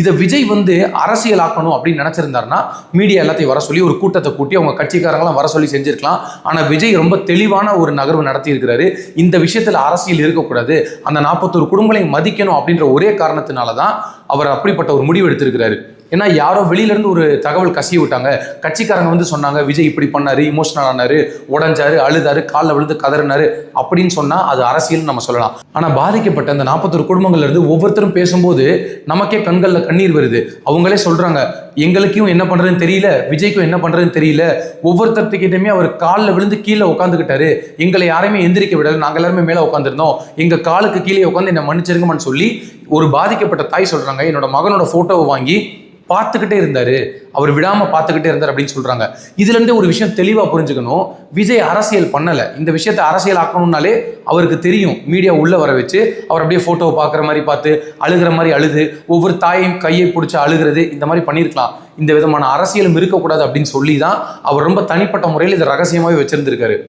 இதை விஜய் வந்து அரசியலாக்கணும் அப்படின்னு நினைச்சிருந்தாருன்னா மீடியா எல்லாத்தையும் வர சொல்லி ஒரு கூட்டத்தை கூட்டி அவங்க கட்சிக்காரங்களாம் வர சொல்லி செஞ்சிருக்கலாம். ஆனா விஜய் ரொம்ப தெளிவான ஒரு நகர்வு நடத்தி இருக்கிறாரு இந்த விஷயத்துல அரசியல் இருக்கக்கூடாது. அந்த நாற்பத்தொரு குடும்பங்களையும் மதிக்கணும் அப்படின்ற ஒரே காரணத்தினால தான் அவர் அப்படிப்பட்ட ஒரு முடிவு எடுத்திருக்கிறாரு. ஏன்னா யாரோ வெளியிலேருந்து ஒரு தகவல் கசிய விட்டாங்க. கட்சிக்காரங்க வந்து சொன்னாங்க விஜய் இப்படி பண்ணாரு இமோஷனல் ஆனார் உடஞ்சாரு அழுதாரு காலில் விழுந்து கதறினாரு அப்படின்னு சொன்னால் அது அரசியல் நம்ம சொல்லலாம். ஆனால் பாதிக்கப்பட்ட அந்த நாற்பத்தொரு குடும்பங்கள்லேருந்து ஒவ்வொருத்தரும் பேசும்போது நமக்கே கண்களில் கண்ணீர் வருது. அவங்களே சொல்கிறாங்க எங்களுக்கும் என்ன பண்ணுறதுன்னு தெரியல விஜய்க்கும் என்ன பண்ணுறதுன்னு தெரியல. ஒவ்வொருத்தர்கிட்டயுமே அவர் காலில் விழுந்து கீழே உட்காந்துக்கிட்டாரு எங்களை யாரையுமே எந்திரிக்க விடல நாங்கள் எல்லாருமே மேலே உட்காந்துருந்தோம் எங்கள் காலுக்கு கீழே உட்காந்து என்னை மன்னிச்சிருங்கன்னு சொல்லி ஒரு பாதிக்கப்பட்ட தாய் சொல்கிறாங்க என்னோட மகனோட ஃபோட்டோவை வாங்கி பார்த்துக்கிட்டே இருந்தார். அவர் விடாமல் பார்த்துக்கிட்டே இருந்தார் அப்படின்னு சொல்கிறாங்க இதுலேருந்தே ஒரு விஷயம் தெளிவாக புரிஞ்சுக்கணும். விஜய் அரசியல் பண்ணலை. இந்த விஷயத்தை அரசியல் ஆக்கணும்னாலே அவருக்கு தெரியும். மீடியா உள்ளே வர வச்சு அவர் அப்படியே ஃபோட்டோவை பார்க்குற மாதிரி பார்த்து அழுகிற மாதிரி அழுது ஒவ்வொரு தாயையும் கையை பிடிச்சி அழுகிறது இந்த மாதிரி பண்ணியிருக்கலாம். இந்த விதமான அரசியலும் இருக்கக்கூடாது அப்படின்னு சொல்லி தான் அவர் ரொம்ப தனிப்பட்ட முறையில் இதை ரகசியமாகவே வச்சுருந்துருக்காரு.